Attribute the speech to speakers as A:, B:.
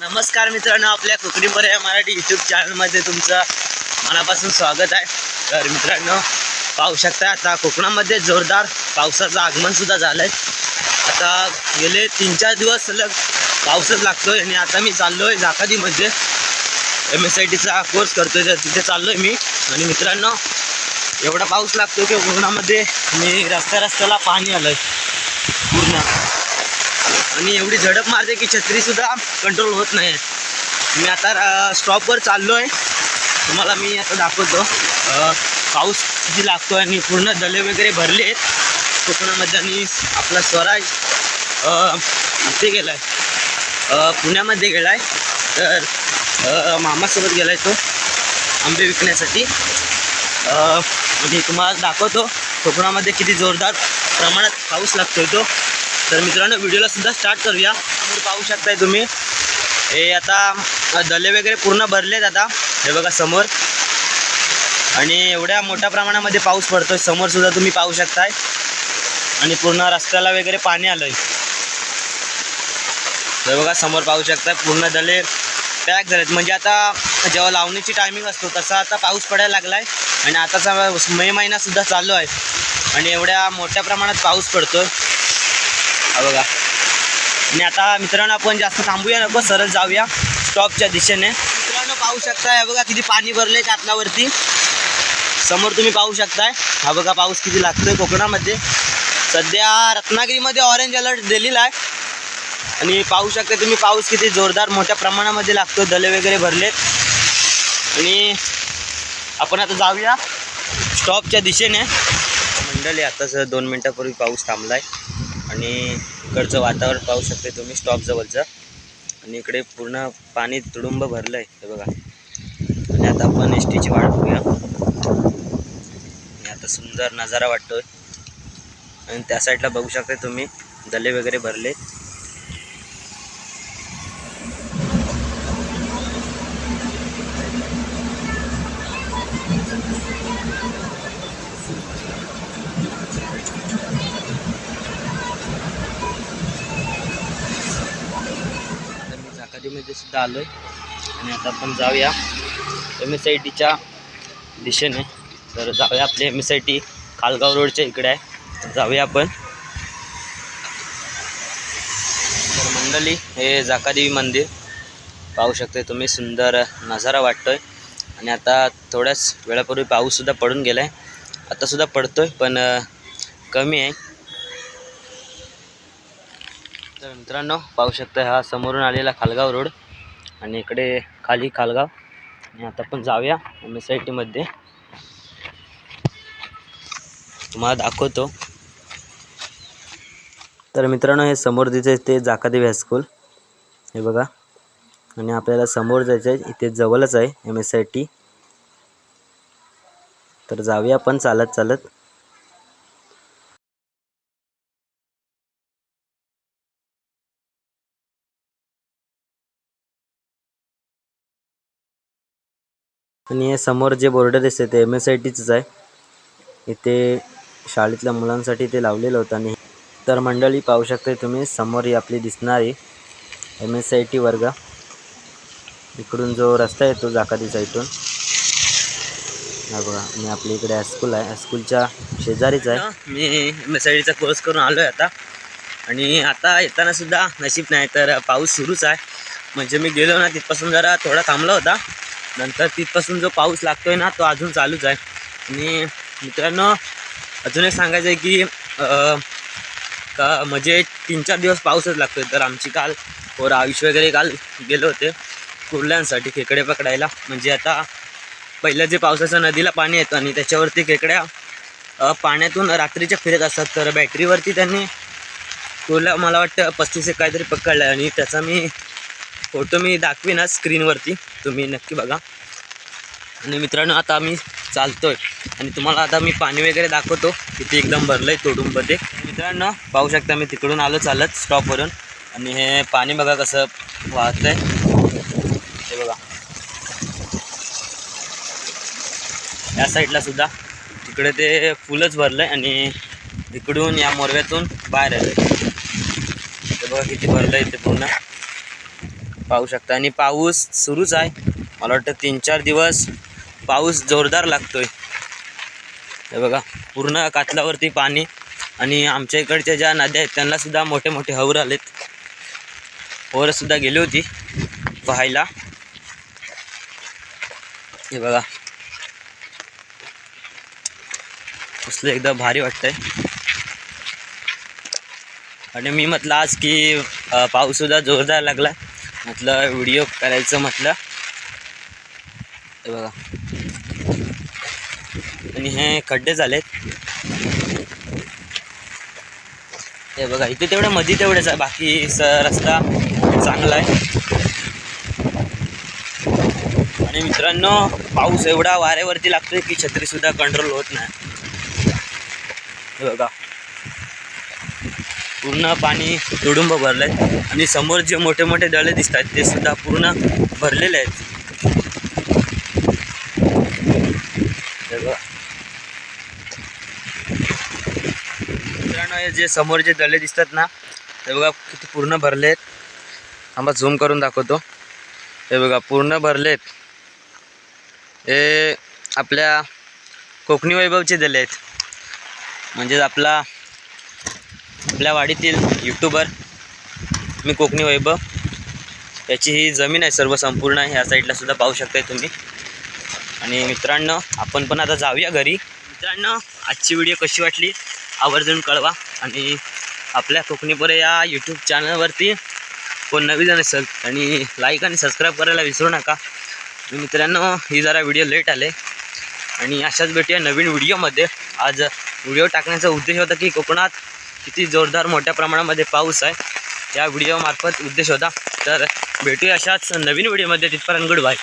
A: नमस्कार मित्रांनो आपल्या कोकणी पर्याय मराठी यूट्यूब चॅनलमध्ये तुमचं मनापासून स्वागत आहे. तर मित्रांनो पाहू शकता आता कोकणामध्ये जोरदार पावसाचं आगमनसुद्धा झालं आहे आता गेले तीन चार दिवस सलग पाऊसच लागतो आहे आणि आता मी चाललो आहे जाकादीमध्ये एम एस आय टीचा कोर्स करतो आहे तर तिथे चाललो आहे मी. आणि मित्रांनो एवढा पाऊस लागतो की कोकणामध्ये मी रस्त्या रस्त्याला पाणी आलं आहे पूर्ण. आणि एवढी झडप मारते की छत्रीसुद्धा कंट्रोल होत नाही. मी आता स्टॉपवर चाललो आहे तुम्हाला मी आता दाखवतो. पाऊस किती लागतो आणि पूर्ण दले वगैरे भरले आहेत. कोकणामध्ये आणि आपला स्वराज ते इथे गेला आहे पुण्यामध्ये गेला आहे तर मामासोबत गेला आहे तो. आंबे विकण्यासाठी. अ, तुम्हाला दाखवतो. कोकणामध्ये किती जोरदार प्रमाणात पाऊस आहे तो. तर मित्रांनो व्हिडिओला सुद्धा स्टार्ट करूया. समोर पाहू शकताय तुम्ही. हे आता दले वगैरे पूर्ण भरलेत आता. हे बघा समोर. आणि एवढ्या मोठ्या प्रमाणामध्ये पाऊस पडतोय. समोर सुद्धा तुम्ही पाहू शकताय. आणि पूर्ण रस्त्याला वगैरे पाणी आलंय. हे बघा समोर पाहू शकताय. पूर्ण दले पॅक झालेत. म्हणजे आता जेव्हा लावणीची टायमिंग असतो तसा आता पाऊस पडायला लागलाय. आणि आताचा मे महिनासुद्धा चालू आहे. आणि एवढ्या मोठ्या प्रमाणात पाऊस पडतोय. हा बघा. आणि आता मित्रांनो आपण जास्त थांबूया नको सरळ जाऊया. स्टॉपच्या दिशेने. मित्रांनो पाहू शकताय हा बघा किती पाणी भरले कातलावरती समोर तुम्ही पाहू शकताय. हा बघा पाऊस किती लागतोय कोकणामध्ये. सध्या रत्नागिरीमध्ये ऑरेंज अलर्ट दिलेला आहे. आणि पाहू शकता तुम्ही पाऊस किती जोरदार मोठ्या प्रमाणामध्ये लागतो दले वगैरे भरलेत. आणि आपण आता जाऊया. स्टॉपच्या दिशेने. मंडळी आता सर दोन मिनटापूर्वी पाऊस थांबलाय. आणि इकडचं वातावरण पाहू शकते तुम्ही स्टॉप जवळचं. आणि इकडे पूर्ण पाणी तुडुंब भरलं आहे हे बघा. आणि आता आपण एस टीची वाट बघूया. आणि आता सुंदर नजारा वाटतोय. आणि त्या साईडला बघू शकता तुम्ही दले वगैरे भरले. मी सुद्धा आलो आहे आणि आता आपण जाऊया. एम एस आय टीच्या दिशेने. तर जाऊया आपले M S I T Khalgaon रोडच्या इकडे आहे. तर जाऊया आपण. तर मंडळी हे जाकादेवी मंदिर. पाहू शकते तुम्ही सुंदर नजारा वाटतोय. आणि आता थोड्याच वेळापूर्वी पाऊससुद्धा पडून गेला आहे आतासुद्धा पडतोय पण कमी आहे. तर मित्रांनो पाहू शकता हा समोरून आलेला खालगाव रोड आणि इकडे खाली खालगाव. आणि आता आपण जाऊया एम एस आय टीमध्ये तुम्हाला दाखवतो. तर मित्रांनो हे समोर दिसते ते जाकादेवी हायस्कूल हे बघा. आणि आपल्याला समोर जायचं आहे इथे जवळच आहे एम एस आय टी तर जाऊया आपण चालत चालत. आणि हे समोर जे बोर्ड दिसते ते एम एस आय टीचंच आहे. इथे शाळेतल्या मुलांसाठी ते लावलेलं होतं आणि तर मंडळी पाहू शकता तुम्ही समोर ही आपली दिसणारी एम एस आय टी वर्ग. इकडून जो रस्ता येतो जाकाती साईडून हा बघा मी आपल्या इकडे हायस्कूल आहे हायस्कूलच्या शेजारीच आहे. मी एम एस आय टीचा कोर्स करून आलो आहे आता. आणि आता येताना सुद्धा नशीब नाही तर पाऊस सुरूच आहे. म्हणजे मी गेलो ना तिथपासून जरा थोडा थांबला होता. नंतर तिथपासून जो पाऊस लागतोय ना तो अजून चालूच आहे. आणि मित्रांनो अजून एक सांगायचं आहे की का म्हणजे तीन चार दिवस पाऊसच लागतोय. तर आमची काल पोरं आयुष वगैरे काल गेले होते कुर्ल्यांसाठी खेकडे पकडायला. म्हणजे आता पहिलं जे पावसाचं नदीला पाणी येतं आणि त्याच्यावरती खेकड्या पाण्यातून रात्रीच्या फिरत असतात. तर बॅटरीवरती त्यांनी कुर्ला मला वाटतं पस्तीस एक काहीतरी पकडलं आणि त्याचा मी फोटो मी दाखवीन स्क्रीनवरती. तुम्ही नक्की बघा. आणि मित्रांनो आता आम्ही चालतोय. आणि तुम्हाला आता मी पाणी वगैरे दाखवतो. किती एकदम भरलं आहे तोडूंमध्ये मित्रांनो पाहू शकता मी तिकडून आलो चालत स्टॉपवरून. आणि हे पाणी बघा कसं वाहतंय. हे बघा. या साईडला सुद्धा. तिकडे ते फुलच भरलं आहे आणि इकडून या मोरव्यातून बाहेर आलं ते बघा किती भरलं आहे ते पूर्ण. पाहू शकता. आणि पाऊस सुरूच आहे. मला वाटतं तीन चार दिवस पाऊस जोरदार लागतोय. हे बघा पूर्ण कातलावरती पाणी आणि आमच्या इकडच्या ज्या नद्या आहेत त्यांनासुद्धा मोठे मोठे हवर आलेत. होरसुद्धा गेली होती पाहायला. हे बघा. कसलं एकदम भारी वाटतंय. आणि मी म्हटलं आज की पाऊससुद्धा जोरदार लागला. म्हटलं व्हिडिओ करायचं म्हटलं. हे बघा. आणि हे खड्डे झालेत. हे बघा इथे तेवढं मध्ये तेवढेच आहे. बाकी स रस्ता चांगला आहे. आणि मित्रांनो पाऊस एवढा वाऱ्यावरती लागतोय की छत्रीसुद्धा कंट्रोल होत नाही. हे बघा. पूर्ण पाणी तुडुंब भरलंय. आणि समोर जे मोठे मोठे दळे दिसत आहेत ते सुद्धा पूर्ण भरलेले आहेत. बघा. मित्रांनो हे जे समोर जे दळे दिसतात ना ते बघा किती पूर्ण भरले आहेत आम्हा झूम करून दाखवतो. हे बघा पूर्ण भरलेत. हे आपल्या कोकणी वैभवचे दले आहेत. म्हणजेच आपला आपल्या वाडीतील यूट्यूबर मी कोकणी वैभव. याची ही जमीन आहे सर्व संपूर्ण. ह्या साईडला सुद्धा पाहू शकताय तुम्ही. आणि मित्रांनो आपण पण आता जाऊया घरी. मित्रांनो आजची व्हिडिओ कशी वाटली? आवर्जून कळवा. आणि आपल्या कोकणीपुरे या यूट्यूब चॅनलवरती कोण नवीन असेल आणि लाईक आणि सबस्क्राईब करायला विसरू नका. मित्रांनो ही जरा व्हिडिओ लेट आले. आणि अशाच भेटूया नवीन व्हिडिओमध्ये आज व्हिडिओ टाकण्याचा उद्देश होता की कोकणात किती जोरदार मोठ्या प्रमाणामध्ये पाऊस आहे. या व्हिडिओमार्फत उद्देश होता. तर भेटूया अशाच नवीन व्हिडिओमध्ये तिथपर्यंत गुड बाय